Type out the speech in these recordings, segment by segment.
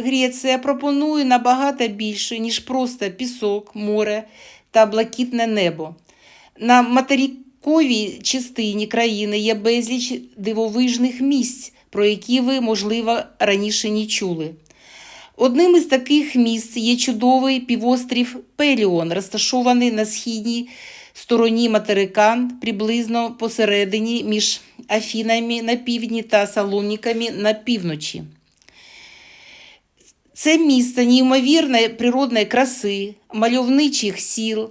Греція пропонує набагато більше, ніж просто пісок, море та блакитне небо. На материковій частині країни є безліч дивовижних місць, про які ви, можливо, раніше не чули. Одним із таких місць є чудовий півострів Пеліон, розташований на східній стороні материка, приблизно посередині між Афінами на півдні та Салоніками на півночі. Це місце неймовірної природної краси, мальовничих сіл,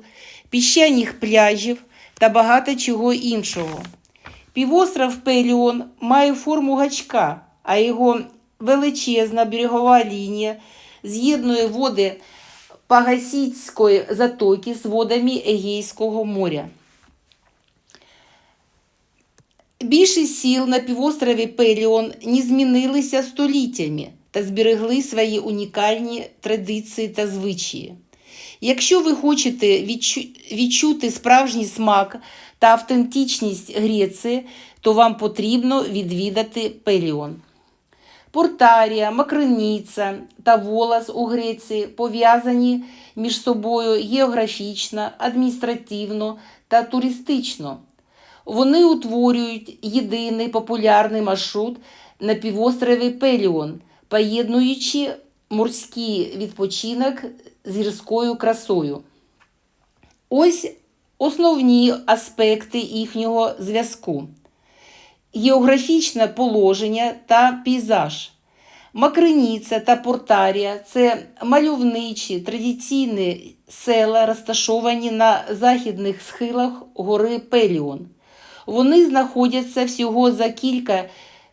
піщаних пляжів та багато чого іншого. Півостров Пеліон має форму гачка, а його величезна берегова лінія з'єднує води Пагасійської затоки з водами Егейського моря. Більшість сіл на півострові Пеліон не змінилися століттями та зберегли свої унікальні традиції та звичаї. Якщо ви хочете відчу- відчути справжній смак та автентичність Греції, то вам потрібно відвідати Пеліон. Портарія, Макриниця та Волос у Греції пов'язані між собою географічно, адміністративно та туристично. Вони утворюють єдиний популярний маршрут на півострові Пеліон, поєднуючи морський відпочинок з гірською красою. Ось основні аспекти їхнього зв'язку географічне положення та пейзаж. Макриниця та Портарія це мальовничі традиційні села, розташовані на західних схилах гори Пеліон. Вони знаходяться всього за кілька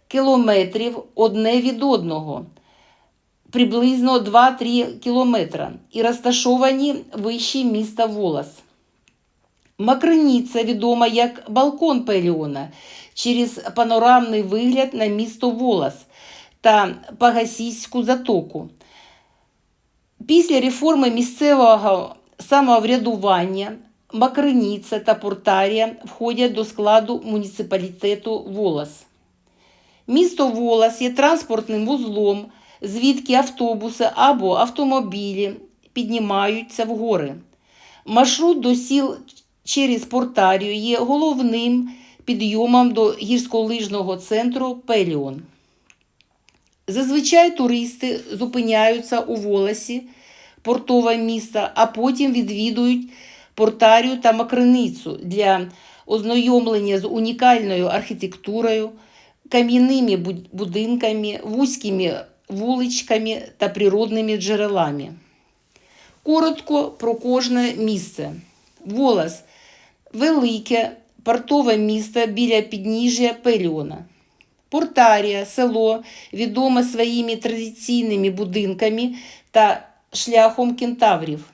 кілометрів одне від одного, приблизно 2-3 кілометра, і розташовані вище міста Волос. Макриниця відома як балкон Пеліона через панорамний вигляд на місто Волос та Пагасійську затоку. Після реформи місцевого самоврядування Макриниця та Портарія входять до складу муніципалітету Волос. Місто Волос є транспортним вузлом, звідки автобуси або автомобілі піднімаються в гори. Маршрут до сіл через Портарію є головним підйомом до гірськолижного центру Пеліон. Зазвичай туристи зупиняються у Волосі, портове місто, а потім відвідують Портарію та Макриницю для ознайомлення з унікальною архітектурою, кам'яними будинками, вузькими вуличками та природними джерелами. Коротко про кожне місце. Волос велике портове місто біля підніжжя Пеліона. Портарія село відоме своїми традиційними будинками та шляхом кентаврів.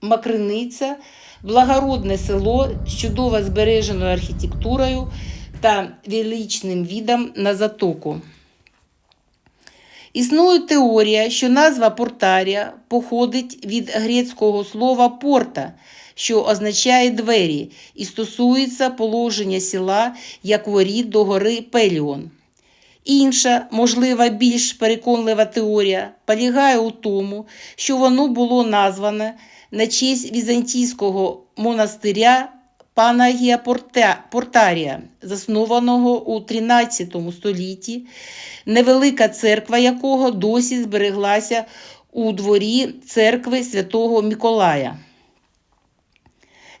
Макриниця благородне село з чудово збереженою архітектурою та величним відом на затоку. Існує теорія, що назва Портарія походить від грецького слова порта, що означає двері, і стосується положення села як воріт до гори Пеліон. Інша, можливо, більш переконлива теорія полягає у тому, що воно було назване на честь візантійського монастиря Панагія Портарія, заснованого у 13 столітті, невелика церква якого досі збереглася у дворі церкви святого Миколая.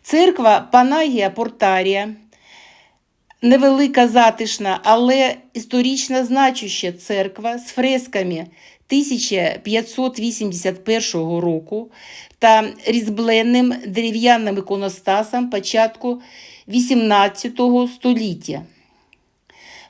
Церква Панагія Портарія невелика затишна, але історично значуща церква з фресками 1581 року та різьбленним дерев'яним іконостасом початку 18 століття.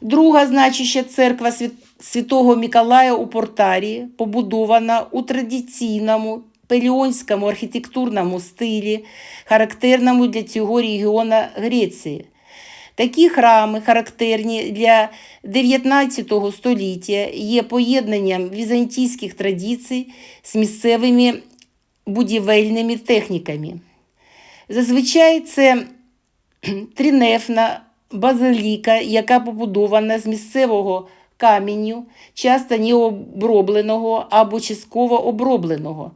Друга значуща церква Святого Миколая у Портарії побудована у традиційному пеліонському архітектурному стилі, характерному для цього регіону Греції. Такі храми, характерні для 19 століття, є поєднанням візантійських традицій з місцевими будівельними техніками. Зазвичай це тринефна базиліка, яка побудована з місцевого каменю, часто необробленого або частково обробленого,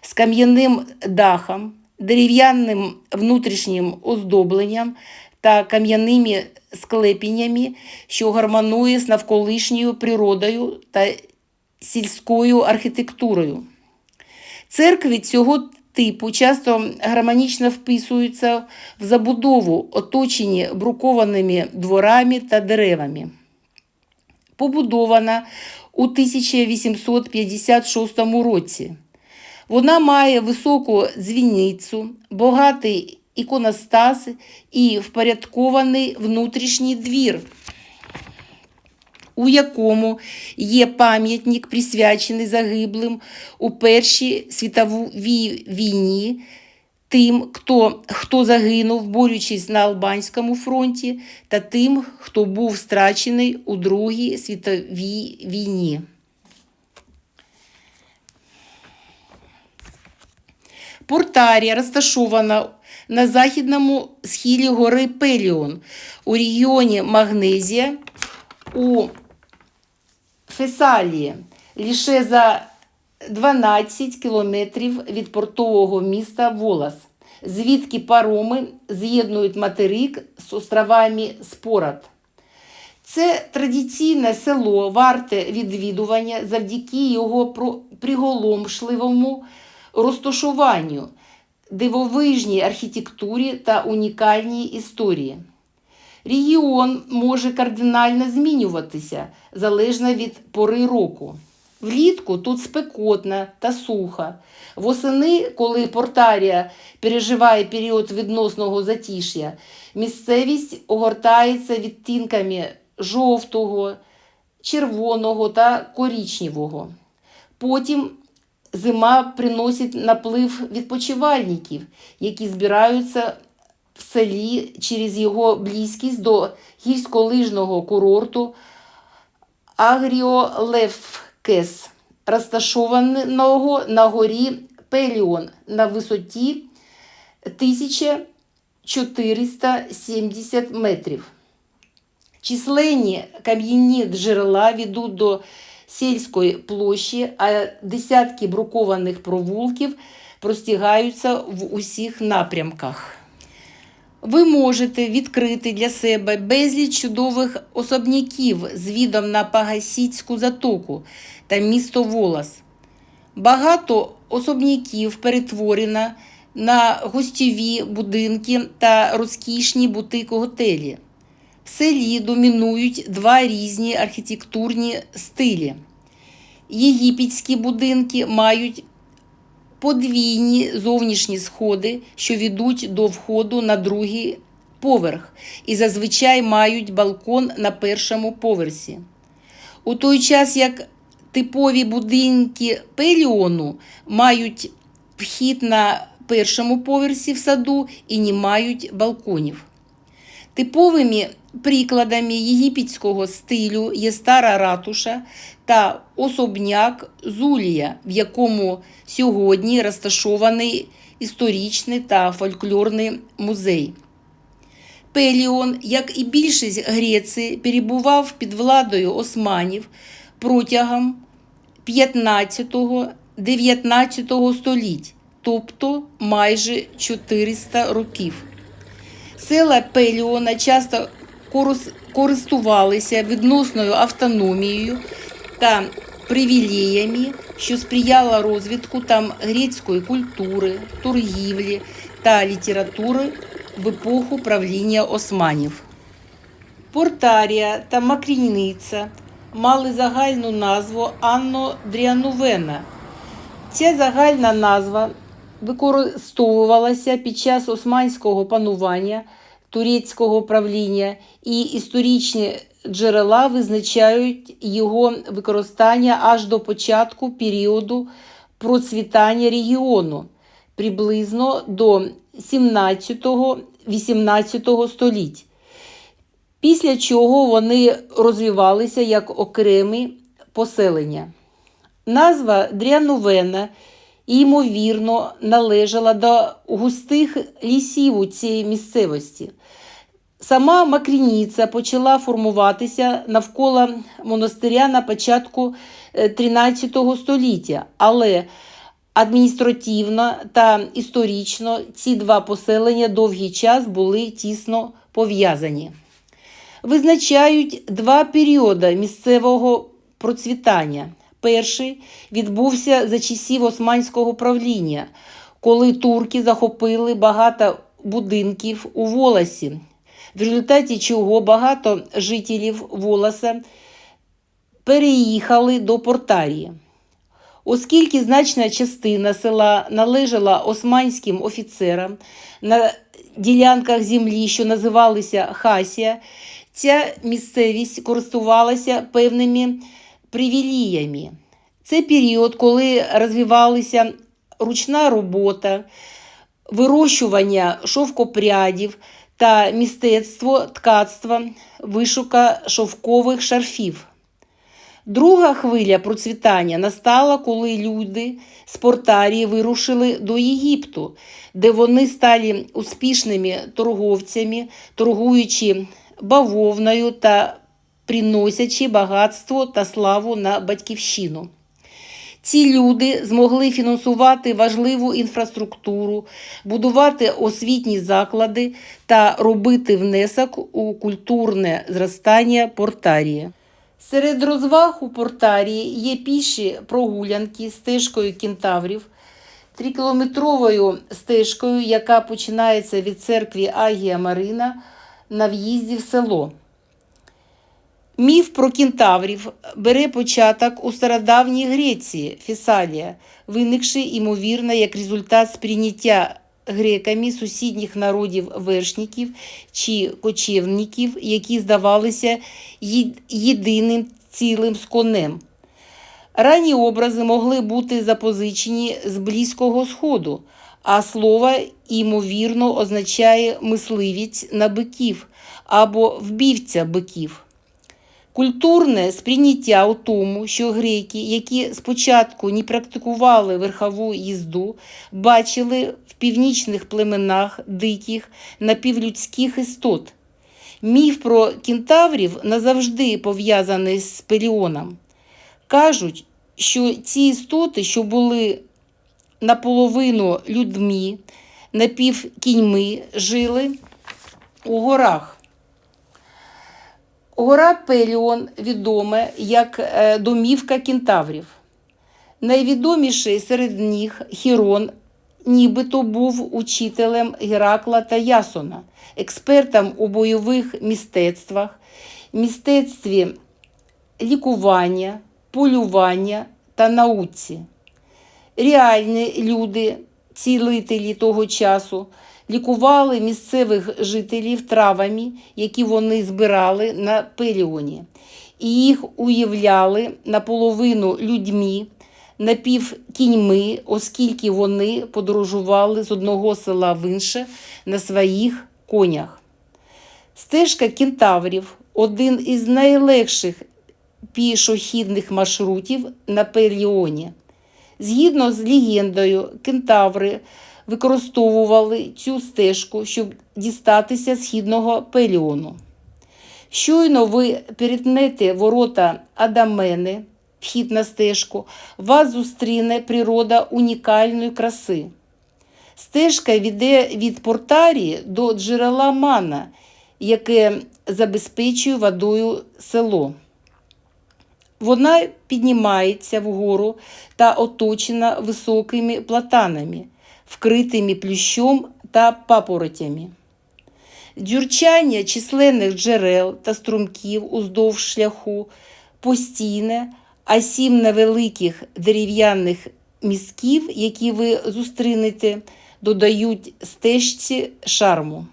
з кам'яним дахом, дерев'яним внутрішнім оздобленням та кам'яними склепіннями, що гармонує з навколишньою природою та сільською архітектурою. Церкви цього типу часто гармонічно вписуються в забудову, оточені брукованими дворами та деревами. Побудована у 1856 році. Вона має високу дзвіницю, багатий іконостас і впорядкований внутрішній двір, у якому є пам'ятник, присвячений загиблим у Першій світовій війні, тим, хто, хто загинув, борючись на Албанському фронті, та тим, хто був страчений у Другій світовій війні. Портарія розташована на західному схилі гори Пеліон у регіоні Магнезія у Фесалії, лише за 12 кілометрів від портового міста Волас, звідки пароми з'єднують материк з островами Спорат. Це традиційне село варте відвідування завдяки його приголомшливому розташуванню, дивовижній архітектурі та унікальній історії. Регіон може кардинально змінюватися залежно від пори року. Влітку тут спекотно та сухо. Восени, коли Портарія переживає період відносного затиш'я, місцевість огортається відтінками жовтого, червоного та корічневого. Потім зима приносить наплив відпочивальників, які збираються в селі через його близькість до гірськолижного курорту Агріолевкес, розташованого на горі Пеліон на висоті 1470 метрів. Численні кам'яні джерела ведуть до сільської площі, а десятки брукованих провулків простягаються в усіх напрямках. Ви можете відкрити для себе безліч чудових особняків з відом на Пагасіцьку затоку та місто Волос. Багато особняків перетворено на гостьові будинки та розкішні бутики-готелі. В селі домінують два різні архітектурні стилі. Єгипетські будинки мають подвійні зовнішні сходи, що ведуть до входу на другий поверх, і зазвичай мають балкон на першому поверсі. У той час як типові будинки Пеліону мають вхід на першому поверсі в саду і не мають балконів. Типовими прикладами єгипетського стилю є стара ратуша та особняк Зулія, в якому сьогодні розташований історичний та фольклорний музей. Пеліон, як і більшість Греції, перебував під владою османів протягом 15-19 століть, тобто майже 400 років. Села Пеліона часто користувалися відносною автономією та привілеями, що сприяло розвитку там грецької культури, торгівлі та літератури в епоху правління османів. Портарія та Макрійниця мали загальну назву Анно Дріанувена. Ця загальна назва використовувалася під час османського панування турецького правління, і історичні джерела визначають його використання аж до початку періоду процвітання регіону, приблизно до 17-18 століть. Після чого вони розвивалися як окремі поселення. Назва Дрянувена, ймовірно, належала до густих лісів у цій місцевості. Сама Макрініця почала формуватися навколо монастиря на початку е, 13 століття, але адміністративно та історично ці два поселення довгий час були тісно пов'язані. Визначають два періоди місцевого процвітання. Перший відбувся за часів османського правління, коли турки захопили багато будинків у Волосі, в результаті чого багато жителів Волоса переїхали до Портарії. Оскільки значна частина села належала османським офіцерам на ділянках землі, що називалися Хасія, ця місцевість користувалася певними привіліями. Це період, коли розвивалася ручна робота, вирощування шовкопрядів та мистецтво ткацтва, вишука шовкових шарфів. Друга хвиля процвітання настала, коли люди з Портарії вирушили до Єгипту, де вони стали успішними торговцями, торгуючи бавовною та приносячи багатство та славу на батьківщину. Ці люди змогли фінансувати важливу інфраструктуру, будувати освітні заклади та робити внесок у культурне зростання Портарії. Серед розваг у Портарії є піші прогулянки стежкою кентаврів, трикілометровою стежкою, яка починається від церкви Агія Марина на в'їзді в село. Міф про кентаврів бере початок у стародавній Греції Фесалія, виникши, ймовірно, як результат сприйняття греками сусідніх народів вершників чи кочівників, які здавалися єдиним цілим з конем. Ранні образи могли бути запозичені з Близького Сходу, а слово, ймовірно, означає мисливець на биків або вбивця биків. Культурне сприйняття у тому, що греки, які спочатку не практикували верхову їзду, бачили в північних племенах диких напівлюдських істот. Міф про кентаврів назавжди пов'язаний з Періоном. Кажуть, що ці істоти, що були наполовину людьми, напівкіньми, жили у горах. Гора Пеліон відома як е, домівка кентаврів. Найвідоміший серед них Хірон нібито був учителем Геракла та Ясона, експертом у бойових мистецтвах, мистецтві лікування, полювання та науці. Реальні люди, цілителі того часу, лікували місцевих жителів травами, які вони збирали на пеліоні, і їх уявляли наполовину людьми, напівкіньми, оскільки вони подорожували з одного села в інше на своїх конях. Стежка кентаврів один із найлегших пішохідних маршрутів на Пеліоні. Згідно з легендою, кентаври використовували цю стежку, щоб дістатися східного Пеліону. Щойно ви перетнете ворота Адамени, вхід на стежку, вас зустріне природа унікальної краси. Стежка веде від Портарії до джерела Мана, яке забезпечує водою село. Вона піднімається вгору та оточена високими платанами, вкритими плющом та папоротями. Дзюрчання численних джерел та струмків уздовж шляху постійне, а сім невеликих дерев'яних мізків, які ви зустрінете, додають стежці шарму.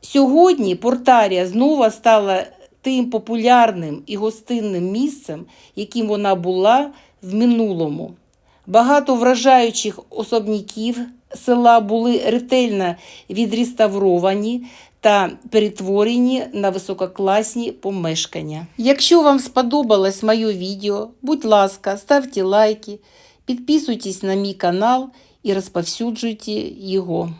Сьогодні Портарія знову стала тим популярним і гостинним місцем, яким вона була в минулому. Багато вражаючих особняків села були ретельно відреставровані та перетворені на висококласні помешкання. Якщо вам сподобалось моє відео, будь ласка, ставте лайки, підписуйтесь на мій канал і розповсюджуйте його.